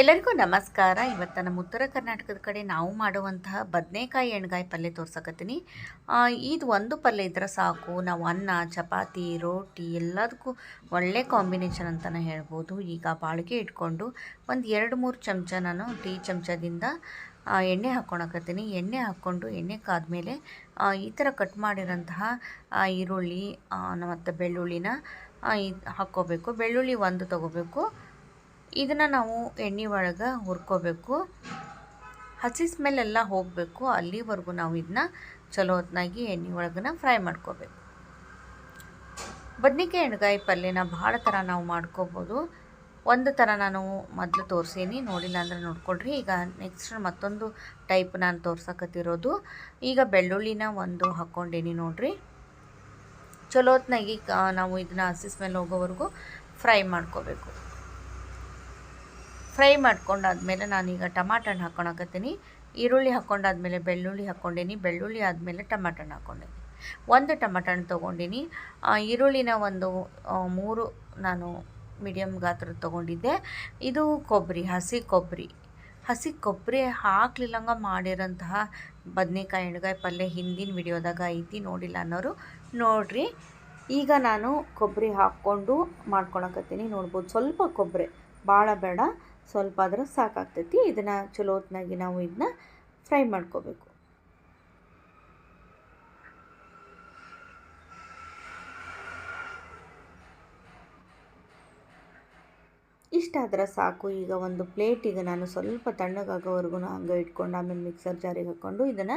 ಎಲ್ಲರಿಗೂ ನಮಸ್ಕಾರ. ಇವತ್ತು ನಮ್ಮ ಉತ್ತರ ಕರ್ನಾಟಕದ ಕಡೆ ನಾವು ಮಾಡುವಂತಹ ಬದನೆಕಾಯಿ ಎಣ್ಗಾಯಿ ಪಲ್ಯ ತೋರ್ಸಕತ್ತೀನಿ. ಇದು ಒಂದು ಪಲ್ಯ ಇದ್ರೆ ಸಾಕು. ನಾವು ಅನ್ನ, ಚಪಾತಿ, ರೋಟಿ ಎಲ್ಲದಕ್ಕೂ ಒಳ್ಳೆ ಕಾಂಬಿನೇಷನ್ ಅಂತಲೇ ಹೇಳ್ಬೋದು. ಈಗ ಬಾಳಿಗೆ ಇಟ್ಕೊಂಡು ಒಂದು ಎರಡು ಮೂರು ಚಮಚ ನಾನು ಟೀ ಚಮಚದಿಂದ ಎಣ್ಣೆ ಹಾಕ್ಕೊಳಕತ್ತೀನಿ ಎಣ್ಣೆ ಹಾಕ್ಕೊಂಡು ಎಣ್ಣೆ ಕಾದ್ಮೇಲೆ ಈ ಥರ ಕಟ್ ಮಾಡಿರೋಂತಹ ಈರುಳ್ಳಿ ಮತ್ತು ಬೆಳ್ಳುಳ್ಳಿನ ಹಾಕ್ಕೋಬೇಕು. ಬೆಳ್ಳುಳ್ಳಿ ಒಂದು ತೊಗೋಬೇಕು. ಇದನ್ನು ನಾವು ಎಣ್ಣೆ ಒಳಗೆ ಹುರ್ಕೋಬೇಕು. ಹಸಿ ಸ್ಮೆಲ್ ಎಲ್ಲ ಹೋಗಬೇಕು. ಅಲ್ಲಿವರೆಗೂ ನಾವು ಇದನ್ನ ಚಲೋ ಹೊತ್ನಾಗಿ ಎಣ್ಣೆ ಒಳಗನ ಫ್ರೈ ಮಾಡ್ಕೋಬೇಕು. ಬದ್ನಿಕಾಯಿ ಎಣ್ಗಾಯಿ ಪಲ್ಯನ ಭಾಳ ಥರ ನಾವು ಮಾಡ್ಕೋಬೋದು. ಒಂದು ಥರ ನಾನು ಮೊದಲು ತೋರಿಸೀನಿ. ನೋಡಿಲ್ಲ ಅಂದರೆ ನೋಡ್ಕೊಳ್ರಿ. ಈಗ ನೆಕ್ಸ್ಟ್ ಮತ್ತೊಂದು ಟೈಪ್ ನಾನು ತೋರ್ಸಕತ್ತಿರೋದು. ಈಗ ಬೆಳ್ಳುಳ್ಳಿನ ಒಂದು ಹಾಕ್ಕೊಂಡೇನಿ ನೋಡಿರಿ. ಚಲೋ ಹೊತ್ನಾಗಿ ನಾವು ಇದನ್ನ ಹಸಿ ಸ್ಮೆಲ್ ಹೋಗೋವರೆಗೂ ಫ್ರೈ ಮಾಡ್ಕೋಬೇಕು. ಫ್ರೈ ಮಾಡ್ಕೊಂಡಾದ್ಮೇಲೆ ನಾನೀಗ ಟಮಾಟ ಹಣ್ಣು ಹಾಕ್ಕೊಳಕತ್ತೀನಿ ಈರುಳ್ಳಿ ಹಾಕ್ಕೊಂಡಾದ್ಮೇಲೆ ಬೆಳ್ಳುಳ್ಳಿ ಹಾಕ್ಕೊಂಡೀನಿ. ಬೆಳ್ಳುಳ್ಳಿ ಆದಮೇಲೆ ಟಮಾಟ ಹಣ್ಣು ಹಾಕ್ಕೊಂಡೀನಿ ಒಂದು ಟಮಾಟ ಹಣ್ಣು ತೊಗೊಂಡೀನಿ ಈರುಳ್ಳಿನ ಒಂದು ಮೂರು ನಾನು ಮೀಡಿಯಮ್ ಗಾತ್ರದ ತೊಗೊಂಡಿದ್ದೆ. ಇದು ಕೊಬ್ಬರಿ, ಹಸಿ ಕೊಬ್ಬರಿ. ಹಸಿ ಕೊಬ್ಬರಿ ಹಾಕ್ಲಿಲ್ಲಂಗ ಮಾಡಿರೋಂತಹ ಬದನೆಕಾಯಿ, ಎಣ್ಗಾಯಿ ಪಲ್ಯ ಹಿಂದಿನ ವಿಡಿಯೋದಾಗ ಐತಿ, ನೋಡಿಲ್ಲ ಅನ್ನೋರು ನೋಡ್ರಿ. ಈಗ ನಾನು ಕೊಬ್ಬರಿ ಹಾಕ್ಕೊಂಡು ಮಾಡ್ಕೊಳಕತ್ತೀನಿ. ನೋಡ್ಬೋದು ಸ್ವಲ್ಪ ಕೊಬ್ಬರಿ, ಭಾಳ ಬೇಡ. ಸ್ವಲ್ಪ ಆದ್ರೆ ಸಾಕಾಗ್ತೈತಿ, ಇದನ್ನು ಚಲೋ ಹೊತ್ನಾಗಿ ನಾವು ಇದನ್ನ ಫ್ರೈ ಮಾಡ್ಕೋಬೇಕು. ಇಷ್ಟಾದ್ರೆ ಸಾಕು, ಈಗ ಒಂದು ಪ್ಲೇಟಿಗೆ ನಾನು ಸ್ವಲ್ಪ ತಣ್ಣಗಾಗೋವರೆಗೂ ಹಂಗೆ ಇಟ್ಕೊಂಡು, ಆಮೇಲೆ ಮಿಕ್ಸರ್ ಜಾರಿಗೆ ಹಾಕ್ಕೊಂಡು ಇದನ್ನು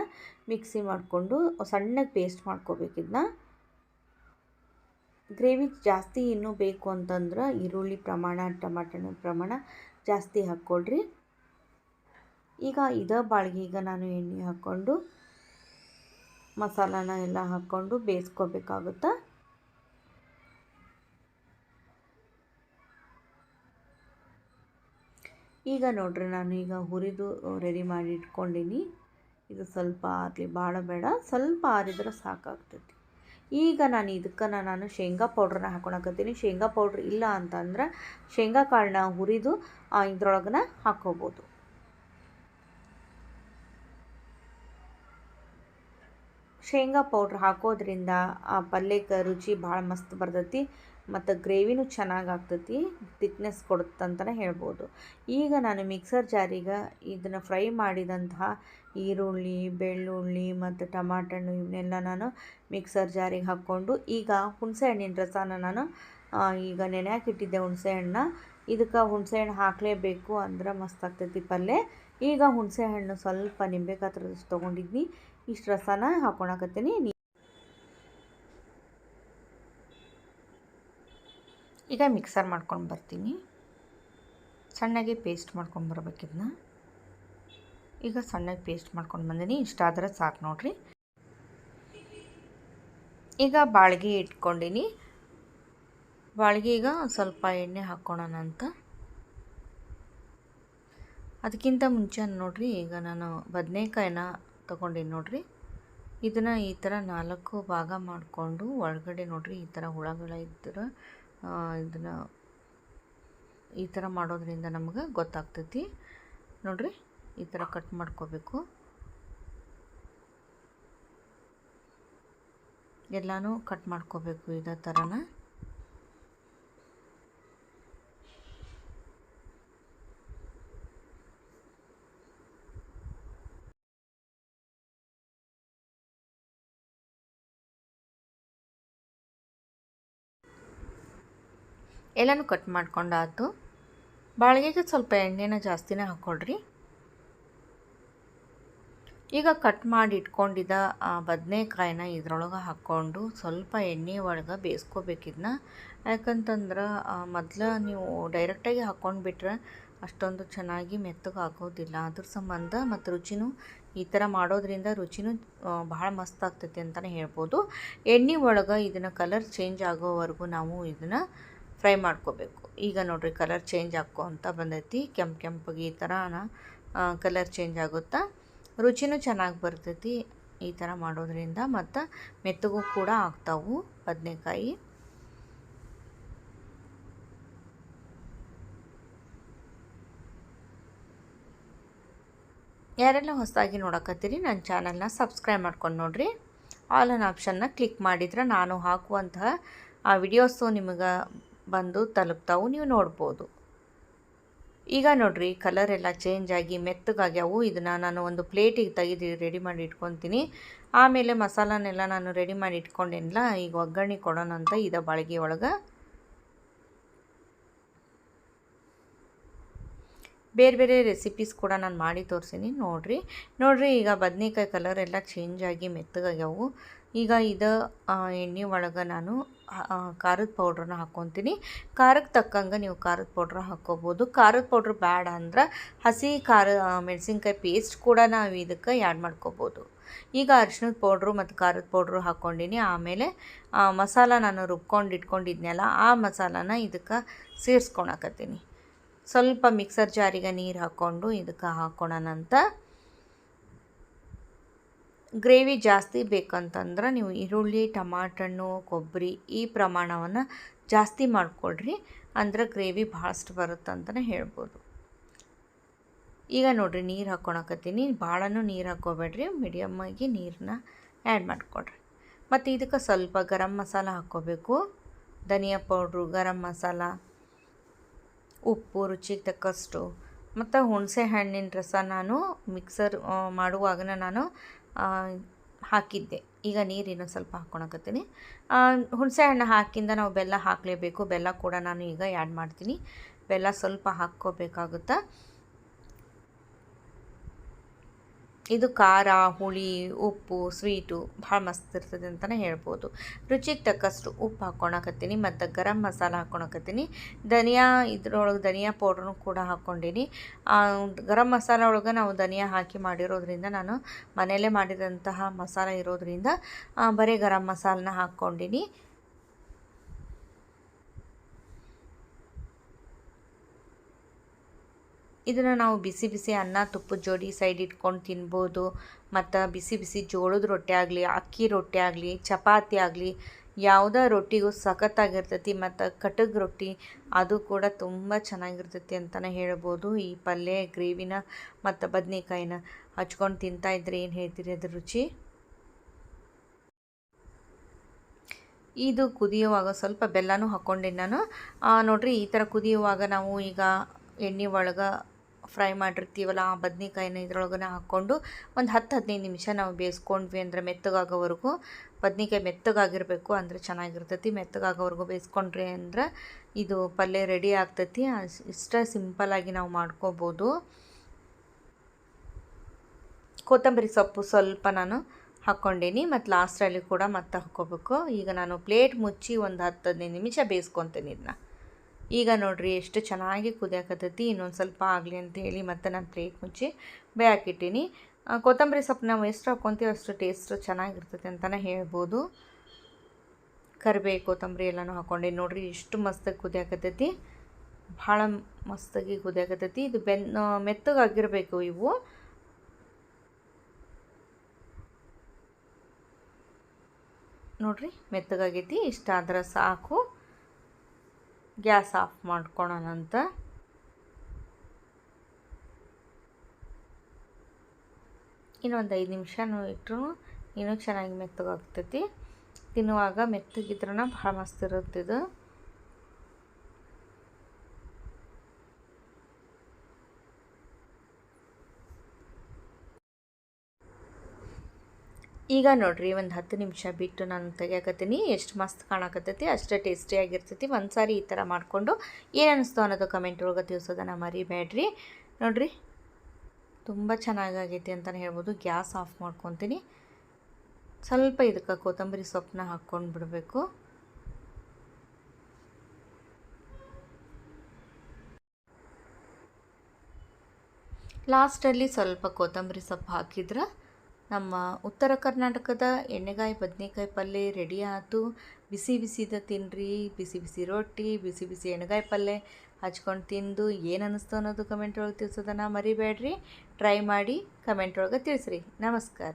ಮಿಕ್ಸಿ ಮಾಡಿಕೊಂಡು ಸಣ್ಣಗೆ ಪೇಸ್ಟ್ ಮಾಡ್ಕೋಬೇಕು ಇದನ್ನ ಗ್ರೇವಿ ಜಾಸ್ತಿ ಇನ್ನೂ ಬೇಕು ಅಂತಂದ್ರೆ ಈರುಳ್ಳಿ ಪ್ರಮಾಣ ಟಮಾಟನ ಪ್ರಮಾಣ ಜಾಸ್ತಿ ಹಾಕ್ಕೊಳ್ರಿ. ಈಗ ಇದ ಬಾಳಿಗೆ ಈಗ ನಾನು ಎಣ್ಣೆ ಹಾಕ್ಕೊಂಡು ಮಸಾಲಾನ ಎಲ್ಲ ಹಾಕ್ಕೊಂಡು ಬೇಯಿಸ್ಕೋಬೇಕಾಗುತ್ತೆ? ಈಗ ನೋಡ್ರಿ ನಾನು ಈಗ ಹುರಿದು ರೆಡಿ ಮಾಡಿ ಇಟ್ಕೊಂಡಿನಿ. ಇದು ಸ್ವಲ್ಪ ಆಗಲಿ, ಭಾಳ ಬೇಡ. ಸ್ವಲ್ಪ ಆರಿದ್ರೆ ಸಾಕಾಗ್ತೈತಿ. ಈಗ ನಾನು ಇದಕ್ಕೆ ನಾನು ಶೇಂಗಾ ಪೌಡ್ರನ್ನ ಹಾಕೊಳಕತ್ತೀನಿ. ಶೇಂಗಾ ಪೌಡ್ರ್ ಇಲ್ಲ ಅಂತಂದ್ರೆ ಶೇಂಗಾ ಕಾಳನ್ನ ಹುರಿದು ಇದ್ರೊಳಗನ ಹಾಕ್ಕೊಬೋದು ಶೇಂಗಾ ಪೌಡ್ರ್ ಹಾಕೋದ್ರಿಂದ ಆ ಪಲ್ಯಕ್ಕೆ ರುಚಿ ಭಾಳ ಮಸ್ತ್ ಬರ್ತೈತಿ. ಮತ್ತು ಗ್ರೇವಿನೂ ಚೆನ್ನಾಗಿ ಆಗ್ತೈತಿ ತಿಕ್ನೆಸ್ ಕೊಡುತ್ತಂತಲೇ ಹೇಳ್ಬೋದು. ಈಗ ನಾನು ಮಿಕ್ಸರ್ ಜಾರಿಗೆ ಇದನ್ನು ಫ್ರೈ ಮಾಡಿದಂತಹ ಈರುಳ್ಳಿ, ಬೆಳ್ಳುಳ್ಳಿ ಮತ್ತು ಟಮಾಟಣ್ಣು ಇವನ್ನೆಲ್ಲ ನಾನು ಮಿಕ್ಸರ್ ಜಾರಿಗೆ ಹಾಕ್ಕೊಂಡು ಈಗ ಹುಣಸೆ ಹಣ್ಣಿನ ರಸನ ನಾನು ಈಗ ನೆನೆಯಾಕಿಟ್ಟಿದ್ದೆ ಹುಣಸೆ ಹಣ್ಣ. ಇದಕ್ಕೆ ಹುಣಸೆ ಹಣ್ಣು ಹಾಕಲೇಬೇಕು ಅಂದ್ರೆ ಮಸ್ತ್ ಆಗ್ತೈತಿ ಪಲ್ಯ ಈಗ ಹುಣಸೆ ಹಣ್ಣು ಸ್ವಲ್ಪ ನಿಂಬೆ ಗಾತ್ರದಷ್ಟು ತೊಗೊಂಡಿದ್ನಿ, ಇಷ್ಟು ರಸನ ಹಾಕ್ಕೊಳಕತ್ತೀನಿ ಈಗ ಮಿಕ್ಸರ್ ಮಾಡ್ಕೊಂಡು ಬರ್ತೀನಿ. ಸಣ್ಣಗೆ ಪೇಸ್ಟ್ ಮಾಡ್ಕೊಂಡು ಬರ್ಬೇಕಿದ್ನ ಈಗ ಸಣ್ಣಗೆ ಪೇಸ್ಟ್ ಮಾಡ್ಕೊಂಡು ಬಂದೀನಿ. ಇಷ್ಟಾದ್ರೆ ಸಾಕು ನೋಡಿರಿ. ಈಗ ಬಾಳ್ಗೆ ಇಟ್ಕೊಂಡಿನಿ. ಬಾಳ್ಗೆ ಈಗ ಸ್ವಲ್ಪ ಎಣ್ಣೆ ಹಾಕ್ಕೊಳ್ಳೋಣ ಅಂತ. ಅದಕ್ಕಿಂತ ಮುಂಚೆ ನೋಡಿರಿ, ಈಗ ನಾನು ಬದನೇಕಾಯಿನ ತೊಗೊಂಡಿನಿ ನೋಡಿರಿ. ಇದನ್ನು ಈ ಥರ ನಾಲ್ಕು ಭಾಗ ಮಾಡಿಕೊಂಡು ಒಳಗಡೆ ನೋಡಿರಿ, ಈ ಥರ ಹುಳಗಳ ಇದ್ರೆ ಇದನ್ನು ಈ ಥರ ಮಾಡೋದ್ರಿಂದ ನಮ್ಗೆ ಗೊತ್ತಾಗ್ತೈತಿ. ನೋಡಿರಿ, ಈ ಥರ ಕಟ್ ಮಾಡ್ಕೋಬೇಕು. ಎಲ್ಲನೂ ಕಟ್ ಮಾಡ್ಕೋಬೇಕು ಇದೇ ಥರನ ಎಲ್ಲನೂ ಕಟ್ ಮಾಡ್ಕೊಂಡಾಯ್ತು. ಬಾಳಿಗೆಗೆ ಸ್ವಲ್ಪ ಎಣ್ಣೆನ ಜಾಸ್ತಿನೇ ಹಾಕ್ಕೊಳ್ರಿ ಈಗ ಕಟ್ ಮಾಡಿ ಇಟ್ಕೊಂಡಿದ್ದ ಬದನೆಕಾಯಿನ ಇದ್ರೊಳಗೆ ಹಾಕ್ಕೊಂಡು ಸ್ವಲ್ಪ ಎಣ್ಣೆ ಒಳಗೆ ಬೇಯಿಸ್ಕೋಬೇಕಿದ್ನ ಯಾಕಂತಂದ್ರೆ ಮೊದಲು ನೀವು ಡೈರೆಕ್ಟಾಗಿ ಹಾಕ್ಕೊಂಡು ಬಿಟ್ರೆ ಅಷ್ಟೊಂದು ಚೆನ್ನಾಗಿ ಮೆತ್ತಗೆ ಹಾಕೋದಿಲ್ಲ ಅದ್ರ ಸಂಬಂಧ ಮತ್ತು ರುಚಿನೂ ಈ ಥರ ಮಾಡೋದ್ರಿಂದ ರುಚಿನೂ ಭಾಳ ಮಸ್ತ್ ಆಗ್ತೈತಿ ಅಂತಲೇ ಹೇಳ್ಬೋದು. ಎಣ್ಣೆ ಒಳಗೆ ಇದನ್ನು ಕಲರ್ ಚೇಂಜ್ ಆಗೋವರೆಗೂ ನಾವು ಇದನ್ನು ಫ್ರೈ ಮಾಡ್ಕೋಬೇಕು. ಈಗ ನೋಡಿರಿ ಕಲರ್ ಚೇಂಜ್ ಆಕ್ಕೋ ಅಂತ ಬಂದೈತಿ. ಕೆಂಪು ಕೆಂಪಗೆ ಈ ಥರ ಕಲರ್ ಚೇಂಜ್ ಆಗುತ್ತಾ? ರುಚಿನೂ ಚೆನ್ನಾಗಿ ಬರ್ತೈತಿ ಈ ಥರ ಮಾಡೋದ್ರಿಂದ. ಮತ್ತು ಮೆತ್ತಗು ಕೂಡ ಆಗ್ತಾವು ಬದನೆಕಾಯಿ. ಯಾರೆಲ್ಲ ಹೊಸದಾಗಿ ನೋಡಕತ್ತೀರಿ ನನ್ನ ಚಾನಲ್ನ ಸಬ್ಸ್ಕ್ರೈಬ್ ಮಾಡ್ಕೊಂಡು ನೋಡಿರಿ. ಆಲ್ ಅನ್ ಆಪ್ಷನ್ನ ಕ್ಲಿಕ್ ಮಾಡಿದ್ರೆ ನಾನು ಹಾಕುವಂತಹ, ಆ, ವಿಡಿಯೋಸು ನಿಮಗೆ ಬಂದು ತಲುಪ್ತಾವು, ನೀವು ನೋಡ್ಬೋದು. ಈಗ ನೋಡ್ರಿ ಕಲರ್ ಎಲ್ಲ ಚೇಂಜ್ ಆಗಿ ಮೆತ್ತಗಾಗ್ಯಾವು ಇದನ್ನು ನಾನು ಒಂದು ಪ್ಲೇಟಿಗೆ ತೆಗೆದು ರೆಡಿ ಮಾಡಿ ಇಟ್ಕೊತೀನಿ. ಆಮೇಲೆ ಮಸಾಲನೆಲ್ಲ ನಾನು ರೆಡಿ ಮಾಡಿ ಇಟ್ಕೊಂಡೆನಲ್ಲ, ಈಗ ಒಗ್ಗರಣೆ ಕೊಡೋಣ ಅಂತ ಇದ ಬಾಳಿಗೆ ಒಳಗೆ. ಬೇರೆ ಬೇರೆ ರೆಸಿಪೀಸ್ ಕೂಡ ನಾನು ಮಾಡಿ ತೋರಿಸೀನಿ, ನೋಡಿರಿ. ನೋಡಿರಿ, ಈಗ ಬದ್ನೆಕಾಯಿ ಕಲರ್ ಎಲ್ಲ ಚೇಂಜ್ ಆಗಿ ಮೆತ್ತಗಾಗ್ಯಾವು ಈಗ ಇದು ಎಣ್ಣೆ ಒಳಗೆ ನಾನು ಖಾರದ ಪೌಡ್ರನ್ನ ಹಾಕ್ಕೊತೀನಿ ಖಾರಕ್ಕೆ ತಕ್ಕಂಗೆ ನೀವು ಖಾರದ ಪೌಡ್ರ್ ಹಾಕ್ಕೋಬೋದು ಖಾರದ ಪೌಡ್ರ್ ಬೇಡ ಅಂದ್ರೆ ಹಸಿ ಖಾರ ಮೆಣಸಿನ್ಕಾಯಿ ಪೇಸ್ಟ್ ಕೂಡ ನಾವು ಇದಕ್ಕೆ ಆ್ಯಡ್ ಮಾಡ್ಕೋಬೋದು. ಈಗ ಅರಿಶಿಣದ ಪೌಡ್ರು ಮತ್ತು ಖಾರದ ಪೌಡ್ರು ಹಾಕ್ಕೊಂಡಿನಿ ಆಮೇಲೆ ಮಸಾಲ ನಾನು ರುಬ್ಕೊಂಡು ಇಟ್ಕೊಂಡಿದ್ನಲ್ಲ, ಆ ಮಸಾಲಾನ ಇದಕ್ಕೆ ಸೇರಿಸ್ಕೊಳಕತ್ತೀನಿ ಸ್ವಲ್ಪ ಮಿಕ್ಸರ್ ಜಾರಿಗೆ ನೀರು ಹಾಕ್ಕೊಂಡು ಇದಕ್ಕೆ ಹಾಕ್ಕೊಳೋಣಂತ ಗ್ರೇವಿ ಜಾಸ್ತಿ ಬೇಕಂತಂದ್ರೆ ನೀವು ಈರುಳ್ಳಿ ಟಮಾಟಣ್ಣು ಕೊಬ್ಬರಿ ಈ ಪ್ರಮಾಣವನ್ನು ಜಾಸ್ತಿ ಮಾಡಿಕೊಡ್ರಿ ಅಂದ್ರೆ ಗ್ರೇವಿ ಭಾಳಷ್ಟು ಬರುತ್ತಂತಲೇ ಹೇಳ್ಬೋದು. ಈಗ ನೋಡಿರಿ ನೀರು ಹಾಕ್ಕೊಳಕತ್ತೀನಿ ಭಾಳನೂ ನೀರು ಹಾಕ್ಕೋಬೇಡ್ರಿ ಮೀಡಿಯಮ್ಮಾಗಿ ನೀರನ್ನ ಆ್ಯಡ್ ಮಾಡಿಕೊಡ್ರಿ ಮತ್ತು ಇದಕ್ಕೆ ಸ್ವಲ್ಪ ಗರಂ ಮಸಾಲ ಹಾಕ್ಕೋಬೇಕು ಧನಿಯಾ ಪೌಡ್ರು ಗರಂ ಮಸಾಲ. ಉಪ್ಪು, ರುಚಿಗೆ ತಕ್ಕಷ್ಟು. ಮತ್ತು ಹುಣಸೆ ಹಣ್ಣಿನ ರಸ ನಾನು ಮಿಕ್ಸರ್ ಮಾಡುವಾಗ ನಾನು ಹಾಕಿದ್ದೆ. ಈಗ ನೀರಿನ ಸ್ವಲ್ಪ ಹಾಕ್ಕೊಳಕತ್ತೀನಿ ಹುಣಸೆ ಹಣ್ಣು ಹಾಕಿಂದ ನಾವು ಬೆಲ್ಲ ಹಾಕಲೇಬೇಕು. ಬೆಲ್ಲ ಕೂಡ ನಾನು ಈಗ ಆ್ಯಡ್ ಮಾಡ್ತೀನಿ. ಬೆಲ್ಲ ಸ್ವಲ್ಪ ಹಾಕ್ಕೋಬೇಕಾಗುತ್ತಾ? ಇದು ಖಾರ, ಹುಳಿ, ಉಪ್ಪು ಸ್ವೀಟು ಭಾಳ ಮಸ್ತ್ ಇರ್ತದೆ ಅಂತಲೇ ಹೇಳ್ಬೋದು. ರುಚಿಗೆ ತಕ್ಕಷ್ಟು ಉಪ್ಪು ಹಾಕ್ಕೊಳಕತ್ತೀನಿ ಮತ್ತು ಗರಂ ಮಸಾಲ ಹಾಕ್ಕೊಳಕತ್ತೀನಿ ಧನಿಯಾ, ಇದ್ರೊಳಗೆ ಧನಿಯಾ ಪೌಡ್ರನ್ನು ಕೂಡ ಹಾಕ್ಕೊಂಡೀನಿ ಗರಂ ಮಸಾಲ ಒಳಗೆ ನಾವು ಧನಿಯಾ ಹಾಕಿ ಮಾಡಿರೋದ್ರಿಂದ ನಾನು ಮನೆಯಲ್ಲೇ ಮಾಡಿದಂತಹ ಮಸಾಲ ಇರೋದ್ರಿಂದ ಬರೀ ಗರಂ ಮಸಾಲನ ಹಾಕ್ಕೊಂಡಿನಿ ಇದನ್ನು ನಾವು ಬಿಸಿ ಬಿಸಿ ಅನ್ನ ತುಪ್ಪದ ಜೋಡಿ ಸೈಡ್ ಇಟ್ಕೊಂಡು ತಿನ್ಬೋದು. ಮತ್ತು ಬಿಸಿ ಬಿಸಿ ಜೋಳದ ರೊಟ್ಟಿ ಆಗಲಿ, ಅಕ್ಕಿ ರೊಟ್ಟಿ ಆಗಲಿ, ಚಪಾತಿ ಆಗಲಿ, ಯಾವುದೇ ರೊಟ್ಟಿಗೂ ಸಖತ್ತಾಗಿರ್ತೈತಿ ಮತ್ತು ಕಟಗ್ ರೊಟ್ಟಿ ಅದು ಕೂಡ ತುಂಬ ಚೆನ್ನಾಗಿರ್ತೈತಿ ಅಂತಲೇ ಹೇಳ್ಬೋದು. ಈ ಪಲ್ಯ, ಗ್ರೇವಿನ ಮತ್ತು ಬದನೆಕಾಯಿನ ಹಚ್ಕೊಂಡು ತಿಂತಾಯಿದ್ರೆ ಏನು ಹೇಳ್ತೀರಿ ಅದ್ರ ರುಚಿ? ಇದು ಕುದಿಯುವಾಗ ಸ್ವಲ್ಪ ಬೆಲ್ಲನೂ ಹಾಕ್ಕೊಂಡೆ ನಾನು. ನೋಡಿರಿ ಈ ಥರ ಕುದಿಯುವಾಗ ನಾವು ಈಗ ಎಣ್ಣೆ ಒಳಗೆ ಫ್ರೈ ಮಾಡಿರ್ತೀವಲ್ಲ ಆ ಬದ್ನೆಕಾಯಿನ ಇದ್ರೊಳಗನೆ ಹಾಕ್ಕೊಂಡು ಒಂದು ಹತ್ತು ಹದಿನೈದು ನಿಮಿಷ ನಾವು ಬೇಯಿಸ್ಕೊಂಡ್ವಿ ಅಂದರೆ ಮೆತ್ತಗಾಗೋವರೆಗೂ. ಬದ್ನಿಕಾಯಿ ಮೆತ್ತಗಾಗಿರಬೇಕು ಅಂದರೆ ಚೆನ್ನಾಗಿರ್ತೈತಿ. ಮೆತ್ತಗಾಗೋವರೆಗೂ ಬೇಯಿಸ್ಕೊಂಡ್ರಿ ಅಂದ್ರೆ ಇದು ಪಲ್ಯ ರೆಡಿ ಆಗ್ತೈತಿ. ಇಷ್ಟ ಸಿಂಪಲ್ಲಾಗಿ ನಾವು ಮಾಡ್ಕೋಬೋದು. ಕೊತ್ತಂಬರಿ ಸೊಪ್ಪು ಸ್ವಲ್ಪ ನಾನು ಹಾಕ್ಕೊಂಡೀನಿ. ಮತ್ತು ಲಾಸ್ಟಲ್ಲಿ ಕೂಡ ಮತ್ತೆ ಹಾಕ್ಕೋಬೇಕು. ಈಗ ನಾನು ಪ್ಲೇಟ್ ಮುಚ್ಚಿ ಒಂದು ಹತ್ತು ಹದಿನೈದು ನಿಮಿಷ ಬೇಯಿಸ್ಕೊತೀನಿ ಇದನ್ನ ಈಗ ನೋಡಿರಿ ಎಷ್ಟು ಚೆನ್ನಾಗಿ ಕುದಿಯಾಕತ್ತೈತಿ, ಇನ್ನೊಂದು ಸ್ವಲ್ಪ ಆಗಲಿ ಅಂತ ಹೇಳಿ ಮತ್ತೆ ನಾನು ಪ್ಲೇಟ್ ಮುಚ್ಚಿ ಬೇಯಾಕಿಟ್ಟೀನಿ. ಕೊತ್ತಂಬರಿ ಸೊಪ್ಪು ನಾವು ಎಷ್ಟು ಹಾಕ್ಕೊತೀವಿ ಅಷ್ಟು ಟೇಸ್ಟ್ ಚೆನ್ನಾಗಿರ್ತೈತೆ ಅಂತಲೇ ಹೇಳ್ಬೋದು. ಕರಿಬೇವು ಕೊತ್ತಂಬರಿ ಎಲ್ಲನೂ ಹಾಕ್ಕೊಂಡೆ ನೋಡಿರಿ ಎಷ್ಟು ಮಸ್ತಾಗಿ ಕುದಿಯಾಕತ್ತೈತಿ. ಭಾಳ ಮಸ್ತಾಗಿ ಕುದಿಯಾಕತ್ತೈತಿ. ಇದು ಬೆನ್ ಮೆತ್ತಗಾಗಿರಬೇಕು ಇವು. ನೋಡಿರಿ ಮೆತ್ತಗಾಗೈತಿ. ಇಷ್ಟ ಆದ್ರೆ ಸಾಕು. ಗ್ಯಾಸ್ ಆಫ್ ಮಾಡ್ಕೊಳೋಣಂತ ಇನ್ನೊಂದು ಐದು ನಿಮಿಷ ಇಟ್ಟರು ಇನ್ನೂ ಚೆನ್ನಾಗಿ ಮೆತ್ತಗಾಗ್ತೈತಿ. ತಿನ್ನುವಾಗ ಮೆತ್ತಗಿದ್ರೂ ಭಾಳ ಮಸ್ತ್ ಇರುತ್ತಿದ್ದು ಈಗ ನೋಡಿರಿ ಒಂದು ಹತ್ತು ನಿಮಿಷ ಬಿಟ್ಟು ನಾನು ತೆಗಿಯಾಕತ್ತೀನಿ. ಎಷ್ಟು ಮಸ್ತ್ ಕಾಣಕತ್ತೈತಿ, ಅಷ್ಟೇ ಟೇಸ್ಟಿಯಾಗಿರ್ತೈತಿ ಒಂದು ಸಾರಿ ಈ ಥರ ಮಾಡಿಕೊಂಡು ಏನು ಅನ್ನಿಸ್ತು ಅನ್ನೋದು ಕಮೆಂಟ್ ಒಳಗೆ ತಿಳಿಸೋದನ್ನು ಮರಿಬೇಡ್ರಿ. ನೋಡಿರಿ, ತುಂಬ ಚೆನ್ನಾಗಾಗೈತಿ ಅಂತಲೇ ಹೇಳ್ಬೋದು. ಗ್ಯಾಸ್ ಆಫ್ ಮಾಡ್ಕೊತೀನಿ. ಸ್ವಲ್ಪ ಇದಕ್ಕೆ ಕೊತ್ತಂಬರಿ ಸೊಪ್ಪನ್ನ ಹಾಕ್ಕೊಂಡು ಬಿಡಬೇಕು. ಲಾಸ್ಟಲ್ಲಿ ಸ್ವಲ್ಪ ಕೊತ್ತಂಬರಿ ಸೊಪ್ಪು ಹಾಕಿದ್ರೆ ನಮ್ಮ ಉತ್ತರ ಕರ್ನಾಟಕದ ಎಣ್ಣೆಗಾಯಿ, ಬದನೆಕಾಯಿ ಪಲ್ಯ ರೆಡಿ ಆಯಿತು ಬಿಸಿ ಬಿಸಿದ ತಿನ್ನಿರಿ ಬಿಸಿ ಬಿಸಿ ರೊಟ್ಟಿ, ಬಿಸಿ ಬಿಸಿ ಎಣ್ಣೆಗಾಯಿ ಪಲ್ಯ ಹಚ್ಕೊಂಡು ತಿಂದು ಏನು ಅನ್ನಿಸ್ತು ಅನ್ನೋದು ಕಮೆಂಟ್ ಒಳಗೆ ತಿಳಿಸೋದನ್ನು ಮರಿಬೇಡ್ರಿ. ಟ್ರೈ ಮಾಡಿ ಕಮೆಂಟ್ ಒಳಗೆ ತಿಳಿಸ್ರಿ. ನಮಸ್ಕಾರ.